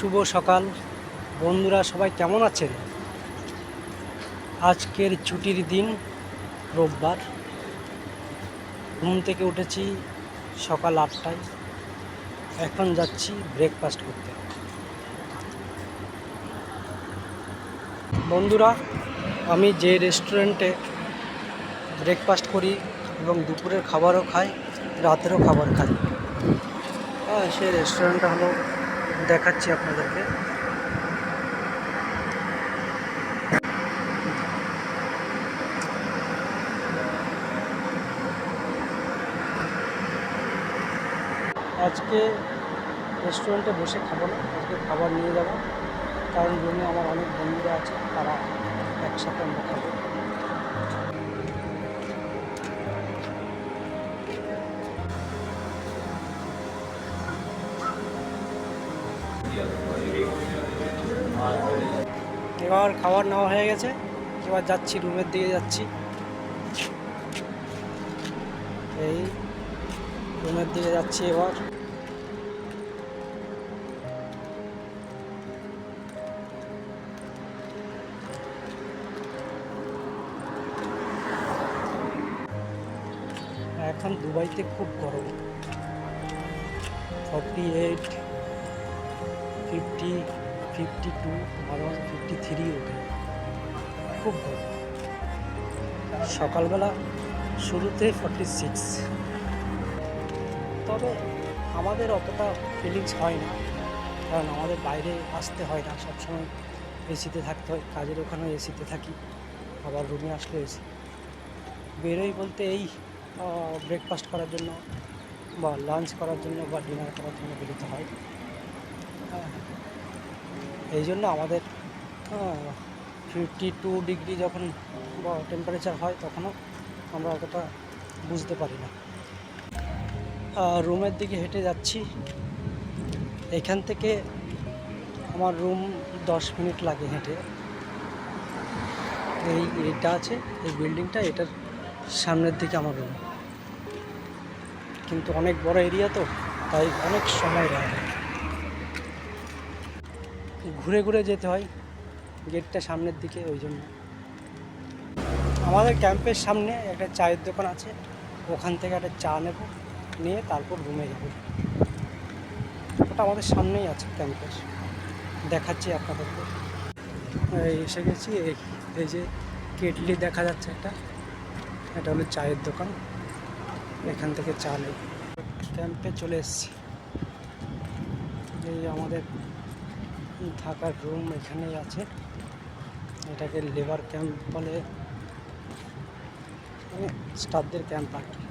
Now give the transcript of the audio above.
শুভ সকাল। বন্ধুরা, সবাই কেমন আছেন? আজকের ছুটির দিন, রোববার। ঘুম থেকে উঠেছি সকাল আটটায়। এখন যাচ্ছি ব্রেকফাস্ট করতে। বন্ধুরা, আমি যে রেস্টুরেন্টে ব্রেকফাস্ট করি এবং দুপুরের খাবারও খাই, রাতেরও খাবার খাই হ্যাঁ সেই রেস্টুরেন্টটা হলো দেখাচ্ছি আপনাদেরকে। আজকে রেস্টুরেন্টে বসে খাব না, আজকে খাবার নিয়ে যাব। কারণ রুমে আমার অনেক বন্ধুরা আছে, তারা একসাথে আমরা খাব। এবার খাবার নেওয়া হয়ে গেছে। এবার যাচ্ছি, রুমের দিকে যাচ্ছি। এই রুমের দিকে যাচ্ছি এবার। এখন দুবাইতে খুব গরম। Forty eight fifty fifty two মাঝে ফিফটি থ্রি ওঠে খুব ভালো সকালবেলা শুরুতে ফর্টি সিক্স তবে আমাদের অতটা ফিলিংস হয় না কারণ আমাদের বাইরে আসতে হয় না সবসময় এসিতে থাকতে হয় কাজের ওখানেও এসিতে থাকি আবার রুমে আসলে এসি বেরোই বলতে এই ব্রেকফাস্ট করার জন্য বা লাঞ্চ করার জন্য বা ডিনার করার জন্য বেরোতে হ্যাঁ এই জন্য আমাদের ফিফটি টু ডিগ্রি যখন টেম্পারেচার হয় তখনও আমরা অতটা বুঝতে পারি না। রুমের দিকে হেঁটে যাচ্ছি। এখান থেকে আমার রুম দশ মিনিট লাগে হেঁটে। এই এইটা আছে, এই বিল্ডিংটা এটার সামনের দিকে আমার রুম কিন্তু অনেক বড় এরিয়া তো, তাই অনেক সময় লাগে। ঘুরে ঘুরে যেতে হয় গেটটা সামনের দিকে, ওই জন্য। আমাদের ক্যাম্পের সামনে একটা চায়ের দোকান আছে, ওখান থেকে একটা চা নেব, নিয়ে তারপর রুমে যাব। ওটা আমাদের সামনেই আছে ক্যাম্পের। দেখাচ্ছি আপনাদেরকে। এসে গেছি, এই এই যে কেটলি দেখা যাচ্ছে একটা, এটা হলো চায়ের দোকান। এখান থেকে চা নেই ক্যাম্পে চলে এসেছি। এই আমাদের থাকার রুম এখানেই আছে। এটাকে লেবার ক্যাম্প বলে। মানে স্টাফদের ক্যাম্প আর কি।